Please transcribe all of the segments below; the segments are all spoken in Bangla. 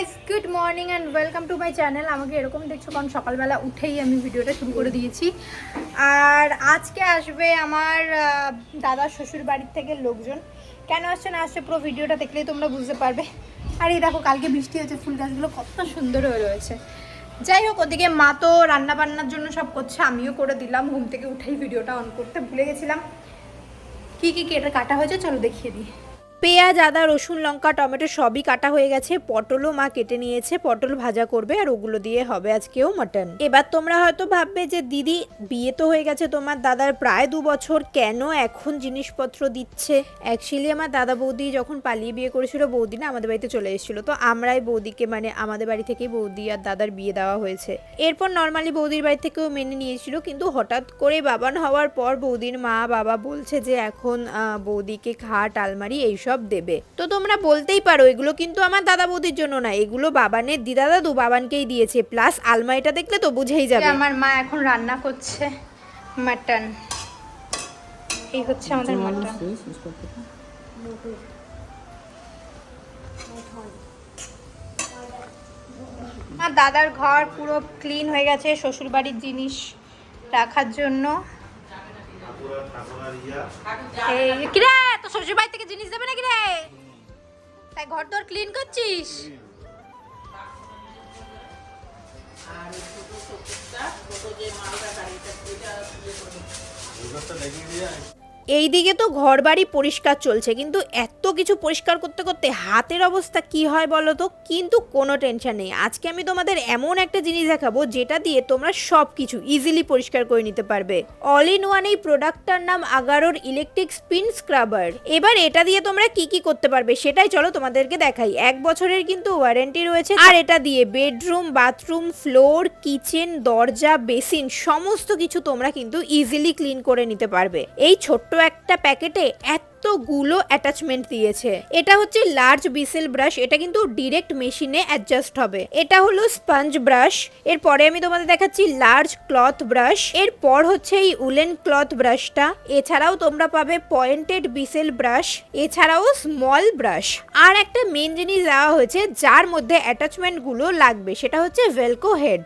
Guys good morning and welcome to my channel আমাকে এরকম দেখছ, কারণ সকালবেলা উঠেই আমি ভিডিওটা শুরু করে দিয়েছি। আর আজকে আসবে আমার দাদা শ্বশুর বাড়ির থেকে লোকজন। কেন আসছে, না আসছে, পুরো ভিডিওটা দেখলেই তোমরা বুঝতে পারবে। আর এই দেখো, কালকে বৃষ্টি হয়েছে, ফুল গাছগুলো কত সুন্দর হয়ে রয়েছে। যাই হোক, ওদিকে মা তো রান্না বান্নার জন্য সব করছে, আমিও করে দিলাম। ঘুম থেকে উঠেই ভিডিওটা অন করতে ভুলে গেছিলাম। কি কি কেটে কাটা হয়েছে? চলো দেখিয়ে দিই। পেঁয়াজ, আদা, রসুন, লঙ্কা, টমেটো সবই কাটা হয়ে গেছে। পটলও মা কেটে নিয়েছে। পটল ভাজা করবে আর ওগুলো দিয়ে হবে আজকেও মাটন। এবার তোমরা হয়তো ভাববে যে, দিদি, বিয়ে তো হয়ে গেছে তোমার দাদার প্রায় দু বছর। কেন এখন জিনিসপত্র দিচ্ছে? অ্যাকচুয়ালি আমার দাদা বৌদি যখন পালিয়ে বিয়ে করেছিল, বৌদি না আমাদের বাড়িতে চলে এসেছিল। তো আমরাই বৌদিকে মানে আমাদের বাড়ি থেকেই বৌদি আর দাদার বিয়ে দেওয়া হয়েছে। এরপর নর্মালি বৌদির বাড়ি থেকেও মেনে নিয়েছিল। কিন্তু হঠাৎ করে বাবান হওয়ার পর বৌদির মা, বাবা বলছে যে, এখন বৌদিকে খাট, আলমারি এইসব দেবে। তো তোমরা বলতেই পারো এগুলো কিন্তু আমার দাদা বৌদির জন্য না এগুলো বাবানের দিদা দাদু বাবানকেই দিয়েছে। প্লাস আলমারিটা দেখলে তো বুঝেই যাবে। আমার মা এখন রান্না করছে মাটন। এই হচ্ছে আমাদের মাটন। আমার দাদার ঘর পুরো ক্লিন হয়ে গেছে শ্বশুর বাড়ির জিনিস রাখার জন্য। এই কিরে তো শ্বশুর বাড়ি থেকে জিনিস দেবে নাকি রে তাই ঘর দর ক্লিন করছিস এইদিকে তো ঘর বাড়ি পরিষ্কার চলছে, কিন্তু এত কিছু পরিষ্কার করতে করতে হাতের অবস্থা কি হয় বলো তো? কিন্তু কোনো টেনশন নেই। আজকে আমি তোমাদের এমন একটা জিনিস দেখাবো, যেটা দিয়ে তোমরা সব কিছু ইজিলি পরিষ্কার করে নিতে পারবে। অল ইন ওয়ান এই প্রোডাক্টটার নাম আগারোর ইলেকট্রিক স্পিন স্ক্রাবার এবার এটা দিয়ে তোমরা কি কি করতে পারবে সেটাই চলো তোমাদেরকে দেখাই। এক বছরের কিন্তু ওয়ারেন্টি রয়েছে, আর এটা দিয়ে বেডরুম বাথরুম ফ্লোর কিচেন দরজা বেসিন সমস্ত কিছু তোমরা কিন্তু ইজিলি ক্লিন করে নিতে পারবে। এই ছোট্ট একটা প্যাকেটে এতগুলো অ্যাটাচমেন্ট দিয়েছে। এটা হচ্ছে লার্জ বিসেল ব্রাশ এটা কিন্তু ডিরেক্ট মেশিনে অ্যাডজাস্ট হবে। এটা হলো স্পঞ্জ ব্রাশ এরপরে আমি তোমাদের দেখাচ্ছি লার্জ ক্লথ ব্রাশ এরপর হচ্ছে এই উলেন ক্লথ ব্রাশটা এছাড়াও তোমরা পাবে পয়েন্টেড বিসেল ব্রাশ এছাড়াও স্মল ব্রাশ আর একটা মেন জিনিস দেওয়া হয়েছে, যার মধ্যে অ্যাটাচমেন্টগুলো লাগবে, সেটা হচ্ছে ভেলকো হেড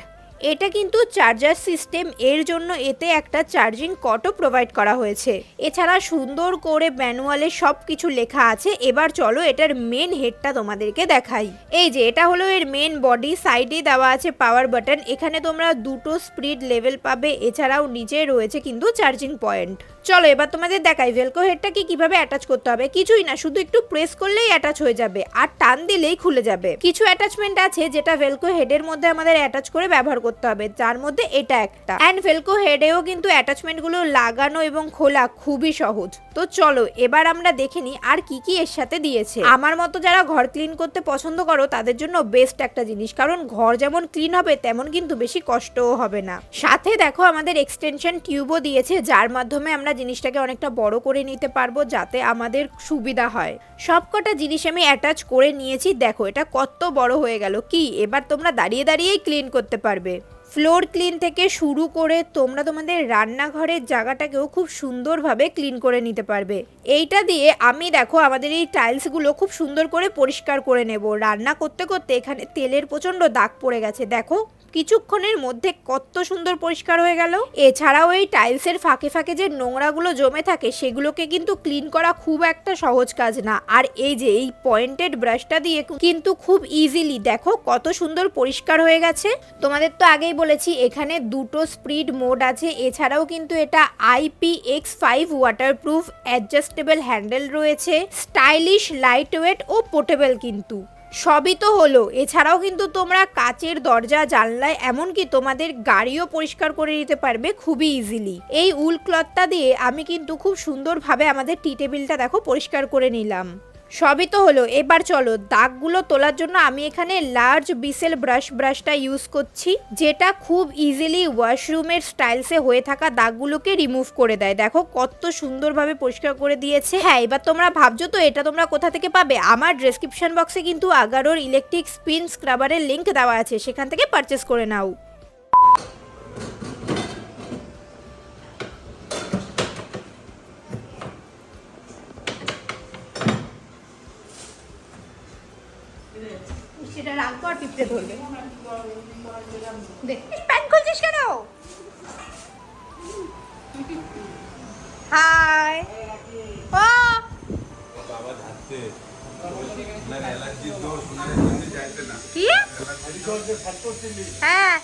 এটা কিন্তু চার্জার সিস্টেম এর জন্য এতে একটা চার্জিং কটও প্রোভাইড করা হয়েছে। এছাড়া সুন্দর করে ম্যানুয়ালে সব কিছু লেখা আছে। এবার চলো এটার মেন হেডটা তোমাদেরকে দেখাই। এই যে, এটা হলো এর মেন বডি সাইডে দেওয়া আছে পাওয়ার বাটন এখানে তোমরা দুটো স্পিড লেভেল পাবে। এছাড়াও নিচে রয়েছে কিন্তু চার্জিং পয়েন্ট চলো এবার তোমাদের দেখাই ভেলকো হেডটাকে কীভাবে অ্যাটাচ করতে হবে। কিছুই না, শুধু একটু প্রেস করলেই অ্যাটাচ হয়ে যাবে আর টান দিলেই খুলে যাবে। কিছু অ্যাটাচমেন্ট আছে যেটা ভেলকো হেডের মধ্যে আমাদের অ্যাটাচ করে ব্যবহার করতে হবে, যার মধ্যে এটা একটা। অ্যান্ড ভেলকো হেডেও কিন্তু অ্যাটাচমেন্টগুলো লাগানো এবং খোলা খুবই সহজ। তো চলো, এবার আমরা দেখে নিই আর কি কি এর সাথে দিয়েছে। আমার মতো যারা ঘর ক্লিন করতে পছন্দ করো, তাদের জন্য বেস্ট একটা জিনিস, কারণ ঘর যেমন ক্লিন হবে, তেমন কিন্তু বেশি কষ্টও হবে না। সাথে দেখো আমাদের এক্সটেনশন টিউবও দিয়েছে, যার মাধ্যমে আমরা জিনিসটাকে অনেকটা বড় করে নিতে পারব যাতে আমাদের সুবিধা হয়। সবকটা জিনিস আমি অ্যাটাচ করে নিয়েছি। দেখো, এটা কত বড় হয়ে গেল। কি? এবার তোমরা দাঁড়িয়ে দাঁড়িয়েই ক্লিন করতে পারবে। ফ্লোর ক্লিন থেকে শুরু করে তোমরা তোমাদের রান্নাঘরের জায়গাটাকেও খুব সুন্দরভাবে ক্লিন করে নিতে পারবে। এইটা দিয়ে আমি দেখো, আমাদের এই টাইলসগুলো খুব সুন্দর করে পরিষ্কার করে নেব। রান্না করতে করতে এখানে তেলের প্রচণ্ড দাগ পড়ে গেছে, দেখো। কিছুক্ষণের মধ্যে কত সুন্দর পরিষ্কার হয়ে গেল। এছাড়াও এই টাইলসের ফাঁকে ফাঁকে যে নোংরাগুলো জমে থাকে, সেগুলোকে কিন্তু ক্লিন করা খুব একটা সহজ কাজ না। আর এই যে এই পয়েন্টেড ব্রাশটা দিয়ে কিন্তু খুব ইজিলি দেখো কত সুন্দর পরিষ্কার হয়ে গেছে। তোমাদের তো আগেই বলেছি, এখানে দুটো স্পিড মোড আছে। এছাড়াও কিন্তু এটা IP X five waterproof adjustable handle রয়েছে। স্টাইলিশ লাইট ওয়েট ও পোর্টেবল কিন্তু। সবই তো হলো। এছাড়াও কিন্তু তোমরা কাচের দরজা, জানলায় এমনকি তোমাদের গাড়িও পরিষ্কার করে নিতে পারবে খুবই ইজিলি এই উল ক্লথটা দিয়ে আমি কিন্তু খুব সুন্দরভাবে আমাদের টি টেবিলটা দেখো পরিষ্কার করে নিলাম। সবই তো হলো। এবার চলো, দাগগুলো তোলার জন্য আমি এখানে লার্জ বিসেল ব্রাশ ব্রাশটা ইউজ করছি, যেটা খুব ইজিলি ওয়াশরুমের স্টাইলসে হয়ে থাকা দাগগুলোকে রিমুভ করে দেয়। দেখো, কত সুন্দরভাবে পরিষ্কার করে দিয়েছে। হ্যাঁ এবার তোমরা ভাবছ তো, এটা তোমরা কোথা থেকে পাবে? আমার ডেসক্রিপশন বক্সে কিন্তু আগারোর ইলেকট্রিক স্পিন স্ক্রাবারের লিঙ্ক দেওয়া আছে, সেখান থেকে পারচেস করে নাও সেটা পিঁপড়ে ধরবে। দেখ প্যান্ট খুলছিস কেন? হাই। ও। কি? হ্যাঁ।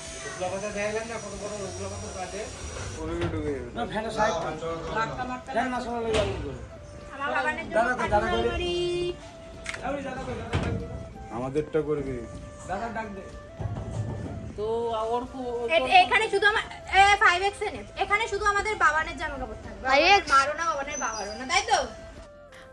আমার বাগানের এখানে শুধু আমার ফাইভ এক্স এখানে শুধু আমাদের বাবানের জামা কাপড় থাকবে মারো না বাবানের বাবারও না তাই তো?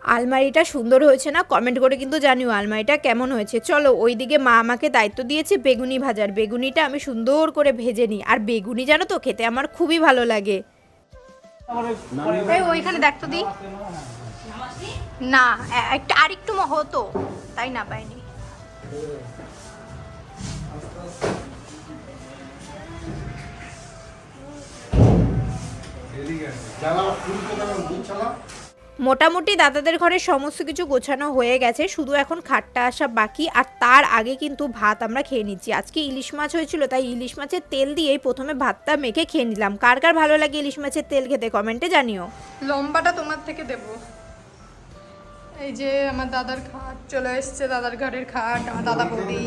আলমারিটা সুন্দর হয়েছে না? কমেন্ট করে কিন্তু জানিও আলমারিটা কেমন হয়েছে। চলো ওইদিকে মা আমাকে দায়িত্ব দিয়েছে বেগুনি ভাজার। বেগুনিটা আমি সুন্দর করে ভেজে নিই। আর বেগুনি জানো তো খেতে আমার খুবই ভালো লাগে। ওইখানে দেখতো দি। না একটা আরেকটু ম- হতো তাই না পাইনি। মোটামুটি দাদাদের ঘরে সমস্ত কিছু গোছানো হয়ে গেছে শুধু এখন খাটটা আসা বাকি আর তার আগে কিন্তু ভাত আমরা খেয়ে নিচ্ছি। আজকে ইলিশ মাছ হয়েছিল তাই ইলিশ মাছের তেল দিয়েই প্রথমে ভাতটা মেখে খেয়ে নিলাম। কার কার ভালো লাগে ইলিশ মাছের তেল খেতে কমেন্টে জানিও। লম্বাটা তোমার থেকে দেব। এই যে আমার দাদার খাট চলে এসছে দাদার ঘরের খাট আমার দাদা বৌদি।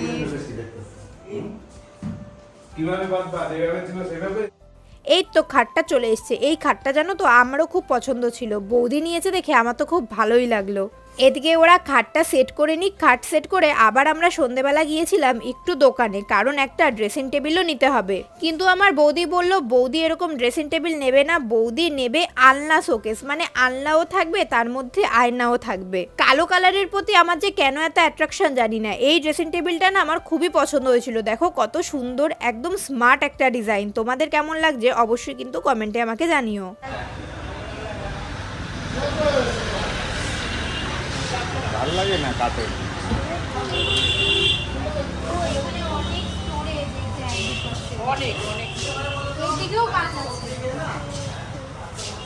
কীভাবে যেভাবে ছিল সেভাবে? এই তো খাটটা চলে এসছে। এই খাটটা জানো তো আমারও খুব পছন্দ ছিল। বৌদি নিয়েছে দেখে আমার তো খুব ভালোই লাগল। এদিকে ওরা খাটটা সেট করে নিক, খাট সেট করে আবার আমরা সন্ধেবেলা গিয়েছিলাম একটু দোকানে, কারণ একটা ড্রেসিং টেবিলও নিতে হবে। কিন্তু আমার বৌদি বলল, বৌদি এরকম ড্রেসিং টেবিল নেবে না, বৌদি নেবে আলনা শোকেস মানে আলনাও থাকবে, তার মধ্যে আয়নাও থাকবে। কালো কালারের প্রতি আমার যে কেন এত অ্যাট্রাকশন জানি না, এই ড্রেসিং টেবিলটা না আমার খুবই পছন্দ হয়েছিল। দেখো কত সুন্দর, একদম স্মার্ট একটা ডিজাইন তোমাদের কেমন লাগছে অবশ্যই কিন্তু কমেন্টে আমাকে জানিও। ভালো লাগে না কাটে?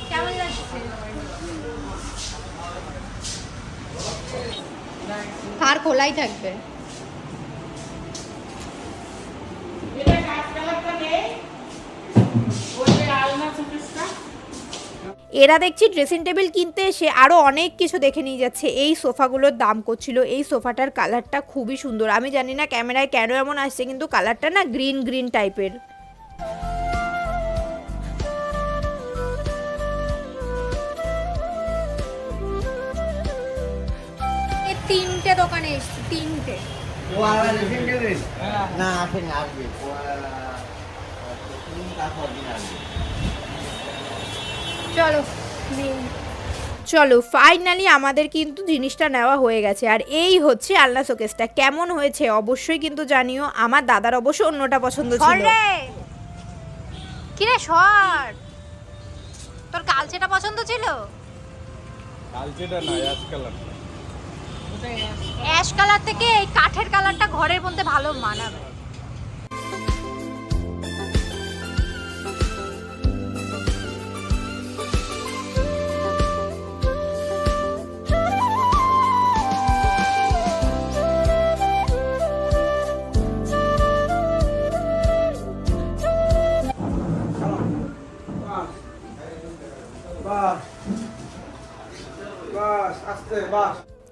কেমন লাগছে? আর খোলাই থাকবে। এরা দেখছি ড্রেসিং টেবিল কিনতে এসে আরও অনেক কিছু দেখে নিয়ে যাচ্ছে। এই সোফাগুলোর দাম করছিল। এই সোফাটার কালারটা খুবই সুন্দর। আমি জানি না ক্যামেরায় কেন এমন আসছে কিন্তু কালারটা না গ্রিন গ্রিন টাইপের তিনটে দোকানে এসছি তিনটে। Kuala Lumpur. Nah, চলো চলো ফাইনালি আমাদের কিন্তু জিনিসটা নেওয়া হয়ে গেছে। আর এই হচ্ছে আলনা শোকেসটা। কেমন হয়েছে অবশ্যই কিন্তু জানিও। আমার দাদার অবশ্য অন্যটা পছন্দ ছিল। কিরে সর? তোর কালচেটা পছন্দ ছিল? কালচেটা না অ্যাশ কালার অ্যাশ কালার থেকে এই কাঠের কালারটা ঘরের মধ্যে ভালো মানাবে।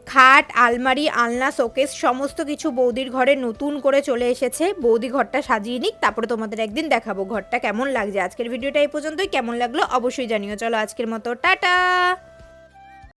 খাট, আলমারি, আলনা, শোকেস, সমস্ত কিছু বৌদির ঘরে নতুন করে চলে এসেছে। বৌদি ঘরটা সাজিয়ে নিক, তারপরে তোমাদের একদিন দেখাবো ঘরটা কেমন লাগছে। আজকের ভিডিওটা এই পর্যন্তই। কেমন লাগল অবশ্যই জানিও। চলো আজকের মতো, টাটা!